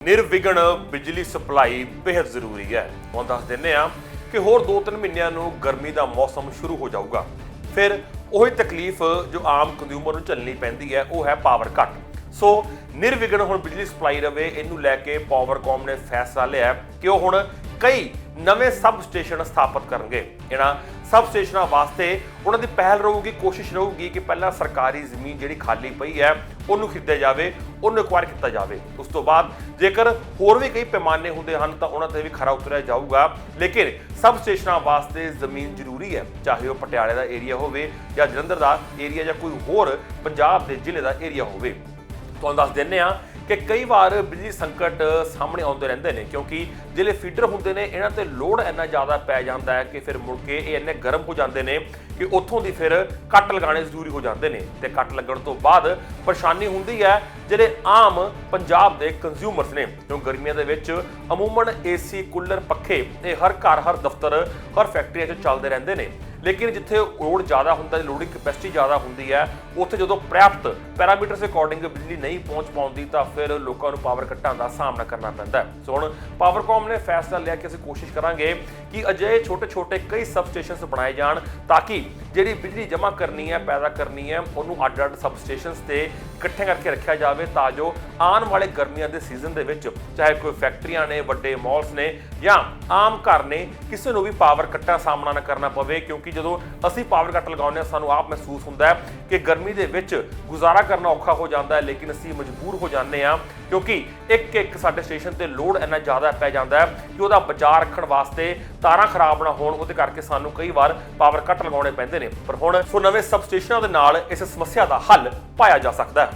ਨਿਰਵਿਘਨ ਬਿਜਲੀ ਸਪਲਾਈ ਬੇहद ਜ਼ਰੂਰੀ ਹੈ। ਹੁਣ ਦੱਸ ਦਿੰਨੇ ਆ ਕਿ ਹੋਰ 2-3 ਮਹੀਨਿਆਂ ਨੂੰ ਗਰਮੀ ਦਾ ਮੌਸਮ ਸ਼ੁਰੂ ਹੋ ਜਾਊਗਾ। ਫਿਰ ਉਹੀ ਤਕਲੀਫ ਜੋ ਆਮ ਕੰਜ਼ਿਊਮਰ ਨੂੰ ਝੱਲਣੀ ਪੈਂਦੀ ਹੈ, ਉਹ ਹੈ ਪਾਵਰ ਕੱਟ ਸੋ ਨਿਰਵਿਘਨ ਹੁਣ ਬਿਜਲੀ ਸਪਲਾਈ ਰਵੇ, ਇਹਨੂੰ ਲੈ ਕੇ ਪਾਵਰਕਾਮ ਨੇ ਫੈਸਲਾ ਲਿਆ ਕਿ ਉਹ ਹੁਣ ਕਈ ਨਵੇਂ ਸਬ ਸਟੇਸ਼ਨ ਸਥਾਪਿਤ ਕਰਨਗੇ। ਇਹਨਾਂ ਸਬ ਸਟੇਸ਼ਨਾਂ ਵਾਸਤੇ ਉਹਨਾਂ ਦੀ ਪਹਿਲ ਰਹੂਗੀ, ਕੋਸ਼ਿਸ਼ ਰਹੂਗੀ ਕਿ ਪਹਿਲਾਂ ਸਰਕਾਰੀ ਜ਼ਮੀਨ ਜਿਹੜੀ ਖਾਲੀ ਪਈ ਹੈ, ਉਹਨੂੰ ਖਰੀਦਿਆ ਜਾਵੇ, ਉਹਨੂੰ ਐਕਵਾਇਰ ਕੀਤਾ ਜਾਵੇ। ਉਸ ਤੋਂ ਬਾਅਦ ਜੇਕਰ ਹੋਰ ਵੀ ਕਈ ਪੈਮਾਨੇ ਹੁੰਦੇ ਹਨ ਤਾਂ ਉਹਨਾਂ ਤੇ ਵੀ ਖਰਾ ਉਤਰਿਆ ਜਾਊਗਾ। ਲੇਕਿਨ ਸਬ ਸਟੇਸ਼ਨਾਂ ਵਾਸਤੇ ਜ਼ਮੀਨ ਜ਼ਰੂਰੀ ਹੈ, ਚਾਹੇ ਉਹ ਪਟਿਆਲੇ ਦਾ ਏਰੀਆ ਹੋਵੇ ਜਾਂ ਜਲੰਧਰ ਦਾ ਏਰੀਆ ਜਾਂ ਕੋਈ ਹੋਰ ਪੰਜਾਬ ਦੇ ਜ਼ਿਲ੍ਹੇ ਦਾ ਏਰੀਆ ਹੋਵੇ। ਤੁਹਾਨੂੰ ਦੱਸ ਦਿੰਨੇ ਆ ਕਿ ਕਈ ਵਾਰ ਬਿਜਲੀ ਸੰਕਟ ਸਾਹਮਣੇ ਆਉਂਦੇ ਰਹਿੰਦੇ ਨੇ, ਕਿਉਂਕਿ ਜਿਹੜੇ ਫੀਡਰ ਹੁੰਦੇ ਨੇ, ਇਹਨਾਂ ਤੇ ਲੋਡ ਇੰਨਾ ਜ਼ਿਆਦਾ ਪੈ ਜਾਂਦਾ ਹੈ ਕਿ ਫਿਰ ਮੁੜ ਕੇ ਇਹ ਇੰਨੇ ਗਰਮ ਹੋ ਜਾਂਦੇ ਨੇ ਕਿ ਉੱਥੋਂ ਦੀ ਫਿਰ ਕੱਟ ਲਗਾਉਣੇ ਜ਼ਰੂਰੀ ਹੋ ਜਾਂਦੇ ਨੇ ਤੇ ਕੱਟ ਲੱਗਣ ਤੋਂ ਬਾਅਦ ਪਰੇਸ਼ਾਨੀ ਹੁੰਦੀ ਹੈ ਜਿਹੜੇ ਆਮ ਪੰਜਾਬ ਦੇ ਕੰਜ਼ਿਊਮਰਸ ਨੇ ਕਿਉਂ ਗਰਮੀਆਂ ਦੇ ਵਿੱਚ ਅਮੂਮਨ ਏਸੀ ਕੂਲਰ, ਪੱਖੇ, ਇਹ ਹਰ ਘਰ, ਹਰ ਦਫ਼ਤਰ, ਹਰ ਫੈਕਟਰੀਆਂ 'ਚ ਚੱਲਦੇ ਰਹਿੰਦੇ ਨੇ। ਲੇਕਿਨ ਜਿੱਥੇ ਲੋਡ ਜ਼ਿਆਦਾ ਹੁੰਦਾ ਹੈ ਲੋਡਿੰਗ ਕੈਪੈਸਿਟੀ ਜ਼ਿਆਦਾ ਹੁੰਦੀ ਹੈ, ਉੱਥੇ ਜਦੋਂ ਪ੍ਰਾਪਤ ਪੈਰਾਮੀਟਰਸ ਅਕੋਰਡਿੰਗ ਬਿਜਲੀ ਨਹੀਂ ਪਹੁੰਚ ਪਾਉਂਦੀ, ਤਾਂ ਫਿਰ ਲੋਕਾਂ ਨੂੰ ਪਾਵਰ ਕੱਟਾਂ ਦਾ ਸਾਹਮਣਾ ਕਰਨਾ ਪੈਂਦਾ ਹੈ। ਸੋ ਹੁਣ ਪਾਵਰਕਾਮ ਨੇ ਫੈਸਲਾ ਲਿਆ ਕਿ ਅਸੀਂ ਕੋਸ਼ਿਸ਼ ਕਰਾਂਗੇ ਕਿ ਅਜਿਹੇ ਛੋਟੇ-ਛੋਟੇ ਕਈ ਸਬ ਸਟੇਸ਼ਨਸ ਬਣਾਏ ਜਾਣ, ਤਾਂ ਕਿ ਜਿਹੜੀ ਬਿਜਲੀ ਜਮ੍ਹਾਂ ਕਰਨੀ ਹੈ, ਪੈਦਾ ਕਰਨੀ ਹੈ, ਉਹਨੂੰ ਅੱਡ-ਅੱਡ ਸਬ ਸਟੇਸ਼ਨਸ ਤੇ ਇਕੱਠੇ ਕਰਕੇ ਰੱਖਿਆ ਜਾਵੇ ਤਾਂ ਜੋ ਆਉਣ ਵਾਲੇ ਗਰਮੀਆਂ ਦੇ ਸੀਜ਼ਨ ਦੇ ਵਿੱਚ ਚਾਹੇ ਕੋਈ ਫੈਕਟਰੀਆਂ ਨੇ, ਵੱਡੇ ਮਾਲਸ ਨੇ ਜਾਂ ਆਮ ਘਰ ਨੇ, ਕਿਸੇ ਨੂੰ ਵੀ ਪਾਵਰ ਕੱਟਾਂ ਦਾ ਸਾਹਮਣਾ ਨਾ ਕਰਨਾ ਪਵੇ। ਕਿਉਂਕਿ ਜਦੋਂ ਅਸੀਂ ਪਾਵਰ ਕੱਟ ਲਗਾਉਂਦੇ ਹਾਂ, ਸਾਨੂੰ ਆਪ ਮਹਿਸੂਸ ਹੁੰਦਾ ਹੈ ਕਿ ਗਰਮੀ ਦੇ ਵਿੱਚ ਗੁਜ਼ਾਰਾ ਕਰਨਾ ਔਖਾ ਹੋ ਜਾਂਦਾ ਹੈ, ਲੇਕਿਨ ਅਸੀਂ ਮਜਬੂਰ ਹੋ ਜਾਂਦੇ ਹਾਂ ਕਿਉਂਕਿ ਇੱਕ ਇੱਕ ਸਾਡੇ ਸਟੇਸ਼ਨ ਤੇ ਲੋਡ ਇੰਨਾ ਜ਼ਿਆਦਾ ਪੈ ਜਾਂਦਾ ਹੈ ਕਿ ਉਹਦਾ ਬਚਾਅ ਰੱਖਣ ਵਾਸਤੇ ਤਾਰਾਂ ਖਰਾਬ ਨਾ ਹੋਣ, ਉਹਦੇ ਕਰਕੇ ਸਾਨੂੰ ਕਈ ਵਾਰ ਪਾਵਰ ਕੱਟ ਲਗਾਉਣੇ ਪੈਂਦੇ ਨੇ। ਪਰ ਹੁਣ ਸੋ ਨਵੇਂ ਸਬ ਸਟੇਸ਼ਨਾਂ ਦੇ ਨਾਲ ਇਸ ਸਮੱਸਿਆ ਦਾ ਹੱਲ ਪਾਇਆ ਜਾ ਸਕਦਾ ਹੈ।